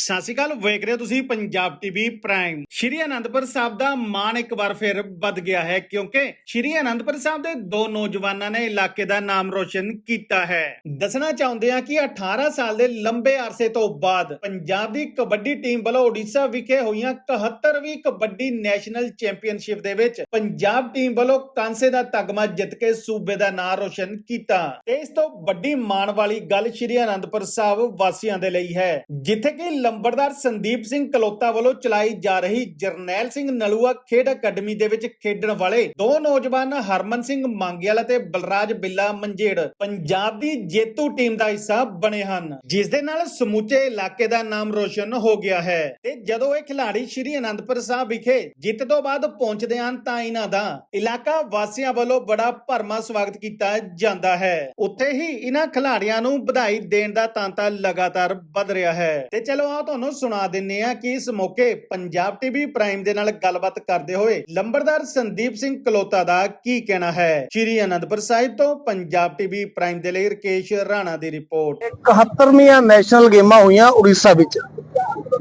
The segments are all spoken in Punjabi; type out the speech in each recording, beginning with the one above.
ਸਤਿ ਸ਼੍ਰੀ ਅਕਾਲ, ਵੇਖ ਰਹੇ ਹੋ ਤੁਸੀਂ ਪੰਜਾਬ ਟੀਵੀ ਪ੍ਰਾਈਮ ਸ਼੍ਰੀ ਅਨੰਦਪੁਰ ਸਾਹਿਬ ਦਾ ਮਾਣ ਇੱਕ ਵਾਰ ਫਿਰ ਵੱਧ ਗਿਆ ਹੈ, ਕਿਉਂਕਿ ਸ਼੍ਰੀ ਅਨੰਦਪੁਰ ਸਾਹਿਬ ਦੇ ਦੋ ਨੌਜਵਾਨਾਂ ਨੇ ਇਲਾਕੇ ਦਾ ਨਾਮ ਰੋਸ਼ਨ ਕੀਤਾ ਹੈ। ਦੱਸਣਾ ਚਾਹੁੰਦੇ ਹਾਂ ਕਿ 18 ਸਾਲ ਦੇ ਲੰਬੇ ਅਰਸੇ ਤੋਂ ਬਾਅਦ ਪੰਜਾਬ ਦੀ ਕਬੱਡੀ ਟੀਮ ਵੱਲੋਂ ਓਡੀਸ਼ਾ ਵਿਖੇ ਹੋਈਆਂ 71ਵੀਂ ਕਬੱਡੀ ਨੈਸ਼ਨਲ ਚੈਂਪੀਅਨਸ਼ਿਪ ਦੇ ਵਿੱਚ ਪੰਜਾਬ ਟੀਮ ਵੱਲੋਂ ਕਾਂਸੇ ਦਾ ਤਗਮਾ ਜਿੱਤ ਕੇ ਸੂਬੇ ਦਾ ਨਾਮ ਰੋਸ਼ਨ ਕੀਤਾ। ਤੇ ਇਸ ਤੋਂ ਵੱਡੀ ਮਾਣ ਵਾਲੀ ਗੱਲ ਸ਼੍ਰੀ ਅਨੰਦਪੁਰ ਸਾਹਿਬ ਵਾਸੀਆਂ ਦੇ ਲਈ ਹੈ, ਜਿੱਥੇ ਕਿ ਲੰਬੜਦਾਰ ਸੰਦੀਪ ਸਿੰਘ ਕਲੋਤਾ ਵੱਲੋਂ ਚਲਾਈ ਜਾ ਰਹੀ ਜਰਨੈਲ ਸਿੰਘ ਨਲੂਆ ਖੇਡ ਅਕੈਡਮੀ ਦੇ ਵਿੱਚ ਖੇਡਣ ਵਾਲੇ ਦੋ ਨੌਜਵਾਨ ਹਰਮਨ ਸਿੰਘ ਮੰਗੇਵਾਲ ਅਤੇ ਬਲਰਾਜ ਬਿੱਲਾ ਮੰਜੇੜ ਪੰਜਾਬ ਦੀ ਜੇਤੂ ਟੀਮ ਦਾ ਹਿੱਸਾ ਬਣੇ ਹਨ, ਜਿਸ ਦੇ ਨਾਲ ਸਮੁੱਚੇ ਇਲਾਕੇ ਦਾ ਨਾਮ ਰੋਸ਼ਨ ਹੋ ਗਿਆ ਹੈ। ਤੇ ਜਦੋਂ ਇਹ ਖਿਡਾਰੀ ਸ਼੍ਰੀ ਅਨੰਦਪੁਰ ਸਾਹਿਬ ਵਿਖੇ ਜਿੱਤ ਤੋਂ ਬਾਅਦ ਪਹੁੰਚਦੇ ਹਨ ਤਾਂ ਇਹਨਾਂ ਦਾ ਇਲਾਕਾ ਵਾਸੀਆਂ ਵੱਲੋਂ ਬੜਾ ਭਰਮਾ ਸਵਾਗਤ ਕੀਤਾ ਜਾਂਦਾ ਹੈ। ਉੱਥੇ ਹੀ ਇਹਨਾਂ ਖਿਡਾਰੀਆਂ ਨੂੰ ਵਧਾਈ ਦੇਣ ਦਾ ਤਾਂਤਾ ਲਗਾਤਾਰ ਵੱਧ ਰਿਹਾ ਹੈ। ਤੇ ਚਲੋ ਆ ਤੁਹਾਨੂੰ ਸੁਣਾ ਦਿੰਨੇ ਆ ਕਿ ਇਸ ਮੌਕੇ ਪੰਜਾਬ ਟੀਵੀ ਪ੍ਰਾਈਮ ਦੇ ਨਾਲ ਗੱਲਬਾਤ ਕਰਦੇ ਹੋਏ ਲੰਬੜਦਾਰ ਸੰਦੀਪ ਸਿੰਘ ਕਲੋਤਾ ਦਾ ਕੀ ਕਹਿਣਾ ਹੈ? ਸ਼੍ਰੀ ਅਨੰਦਪੁਰ ਸਾਹਿਬ ਤੋਂ ਪੰਜਾਬ ਟੀਵੀ ਪ੍ਰਾਈਮ ਦੇ ਲਈ ਰਕੇਸ਼ ਰਾਣਾ ਦੀ ਰਿਪੋਰਟ। 71ਵੀਆਂ ਨੈਸ਼ਨਲ ਗੇਮਾਂ ਹੋਈਆਂ ਉੜੀਸਾ ਵਿੱਚ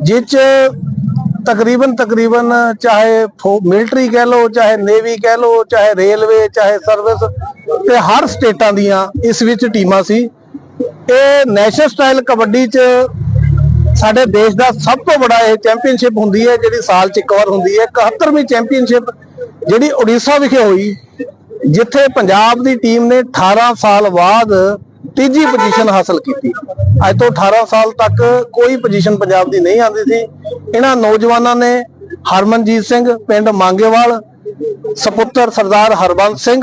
ਜਿਸ ਤਕਰੀਬਨ ਤਕਰੀਬਨ ਚਾਹੇ ਮਿਲਟਰੀ ਕਹਿ ਲਓ, ਚਾਹੇ ਨੇਵੀ ਕਹਿ ਲਓ, ਚਾਹੇ ਰੇਲਵੇ, ਚਾਹੇ ਸਰਵਿਸ, ਤੇ ਹਰ ਸਟੇਟਾਂ ਦੀਆਂ ਇਸ ਵਿੱਚ ਟੀਮਾਂ ਸੀ। ਇਹ ਨੈਸ਼ਨਲ ਸਟਾਈਲ ਕਬੱਡੀ 'ਚ ਸਾਡੇ ਦੇਸ਼ ਦਾ ਸਭ ਤੋਂ ਵੱਡਾ ਇਹ ਚੈਂਪੀਅਨਸ਼ਿਪ ਹੁੰਦੀ ਹੈ, ਜਿਹੜੀ ਸਾਲ 'ਚ ਇੱਕ ਵਾਰ ਹੁੰਦੀ ਹੈ 71ਵੀਂ ਚੈਂਪੀਅਨਸ਼ਿਪ ਜਿਹੜੀ ਉੜੀਸਾ ਵਿਖੇ ਹੋਈ, ਜਿੱਥੇ ਪੰਜਾਬ ਦੀ ਟੀਮ ਨੇ 18 ਸਾਲ ਬਾਅਦ ਤੀਜੀ ਪੋਜੀਸ਼ਨ ਹਾਸਲ ਕੀਤੀ। ਅੱਜ ਤੋਂ 18 ਸਾਲ ਤੱਕ ਕੋਈ ਪੋਜੀਸ਼ਨ ਪੰਜਾਬ ਦੀ ਨਹੀਂ ਆਉਂਦੀ ਸੀ। ਇਹਨਾਂ ਨੌਜਵਾਨਾਂ ਨੇ ਹਰਮਨਜੀਤ ਸਿੰਘ, ਪਿੰਡ ਮੰਗੇਵਾਲ, ਸਪੁੱਤਰ ਸਰਦਾਰ ਹਰਬੰਸ ਸਿੰਘ,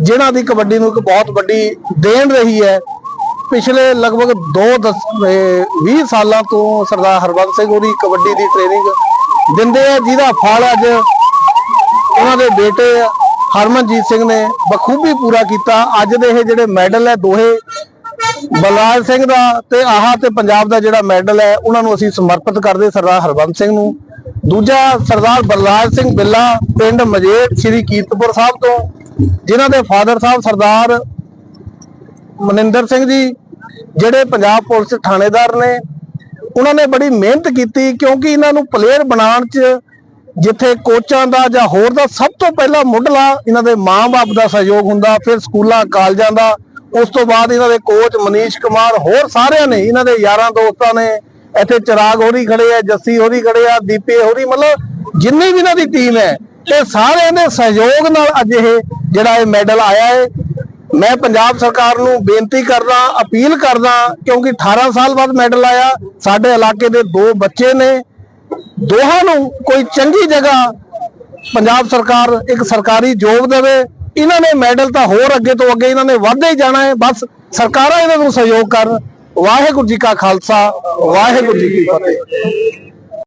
ਜਿਨ੍ਹਾਂ ਦੀ ਕਬੱਡੀ ਨੂੰ ਇੱਕ ਬਹੁਤ ਵੱਡੀ ਦੇਣ ਰਹੀ ਹੈ ਪਿਛਲੇ ਲਗਭਗ 2 20 ਸਾਲਾਂ ਤੋਂ ਸਰਦਾਰ ਹਰਬੰਸ ਸਿੰਘ ਉਹਦੀ ਕਬੱਡੀ ਦੀ ਟ੍ਰੇਨਿੰਗ ਦਿੰਦੇ ਆ, ਜਿਹਦਾ ਫਲ ਅੱਜ ਉਹਨਾਂ ਦੇ ਬੇਟੇ ਹਰਮਨਜੀਤ ਸਿੰਘ ਨੇ ਬਖੂਬੀ ਪੂਰਾ ਕੀਤਾ। ਅੱਜ ਦੇ ਇਹ ਜਿਹੜੇ ਮੈਡਲ ਹੈ ਦੋਹੇ, ਬਲਰਾਜ ਸਿੰਘ ਦਾ ਤੇ ਆਹਾ ਤੇ ਪੰਜਾਬ ਦਾ ਜਿਹੜਾ ਮੈਡਲ ਹੈ, ਉਹਨਾਂ ਨੂੰ ਅਸੀਂ ਸਮਰਪਿਤ ਕਰਦੇ ਸਰਦਾਰ ਹਰਬੰਸ ਸਿੰਘ ਨੂੰ। ਦੂਜਾ ਸਰਦਾਰ ਬਲਰਾਜ ਸਿੰਘ ਬਿੱਲਾ, ਪਿੰਡ ਮਜੇਟ ਸ੍ਰੀ ਕੀਰਤਪੁਰ ਸਾਹਿਬ ਤੋਂ, ਜਿਨ੍ਹਾਂ ਦੇ ਫਾਦਰ ਸਾਹਿਬ ਸਰਦਾਰ ਮਨਿੰਦਰ ਸਿੰਘ ਜੀ, ਜਿਹੜੇ ਪੰਜਾਬ ਪੁਲਿਸ ਥਾਣੇਦਾਰ ਨੇ, ਉਹਨਾਂ ਨੇ ਬੜੀ ਮਿਹਨਤ ਕੀਤੀ ਕਿਉਂਕਿ ਇਹਨਾਂ ਨੂੰ ਪਲੇਅਰ ਬਣਾਉਣ 'ਚ ਜਿੱਥੇ ਕੋਚਾਂ ਦਾ ਜਾਂ ਹੋਰ ਦਾ ਸਭ ਤੋਂ ਪਹਿਲਾਂ ਮੁੱਢਲਾ ਇਹਨਾਂ ਦੇ ਮਾਂ-ਬਾਪ ਦਾ ਸਹਿਯੋਗ ਹੁੰਦਾ, ਫਿਰ ਸਕੂਲਾਂ, ਕਾਲਜਾਂ ਦਾ, ਉਸ ਤੋਂ ਬਾਅਦ ਇਹਨਾਂ ਦੇ ਕੋਚ ਮਨੀਸ਼ ਕੁਮਾਰ, ਹੋਰ ਸਾਰਿਆਂ ਨੇ, ਇਹਨਾਂ ਦੇ ਯਾਰਾਂ ਦੋਸਤਾਂ ਨੇ, ਇੱਥੇ ਚਿਰਾਗ ਹੋਰੀ ਖੜੇ ਆ, ਜੱਸੀ ਹੋਰੀ ਖੜੇ ਆ, ਦੀਪੇ ਹੋਰੀ, ਮਤਲਬ ਜਿੰਨੀ ਵੀ ਇਹਨਾਂ ਦੀ ਟੀਮ ਹੈ, ਇਹ ਸਾਰਿਆਂ ਦੇ ਸਹਿਯੋਗ ਨਾਲ ਅੱਜ ਇਹ ਜਿਹੜਾ ਇਹ ਮੈਡਲ ਆਇਆ ਹੈ। ਮੈਂ ਪੰਜਾਬ ਸਰਕਾਰ ਨੂੰ ਬੇਨਤੀ ਕਰਦਾ, ਅਪੀਲ ਕਰਦਾ, ਕਿਉਂਕਿ 18 ਸਾਲ ਬਾਅਦ ਮੈਡਲ ਆਇਆ, ਸਾਡੇ ਇਲਾਕੇ ਦੇ ਦੋ ਬੱਚੇ ਨੇ। ਦੋਹਾਂ ਨੂੰ ਕੋਈ ਚੰਗੀ ਜਗ੍ਹਾ ਪੰਜਾਬ ਸਰਕਾਰ ਇੱਕ ਸਰਕਾਰੀ ਜੋਬ ਦੇਵੇ। ਇਹਨਾਂ ਨੇ ਮੈਡਲ ਤਾਂ ਹੋਰ ਅੱਗੇ ਤੋਂ ਅੱਗੇ ਇਹਨਾਂ ਨੇ ਵਧਦੇ ਹੀ ਜਾਣਾ ਹੈ। ਬਸ ਸਰਕਾਰਾਂ ਇਹਨਾਂ ਨੂੰ ਸਹਿਯੋਗ ਕਰਨ। ਵਾਹਿਗੁਰੂ ਜੀ ਕਾ ਖਾਲਸਾ, ਵਾਹਿਗੁਰੂ ਜੀ ਕੀ ਫਤਿਹ।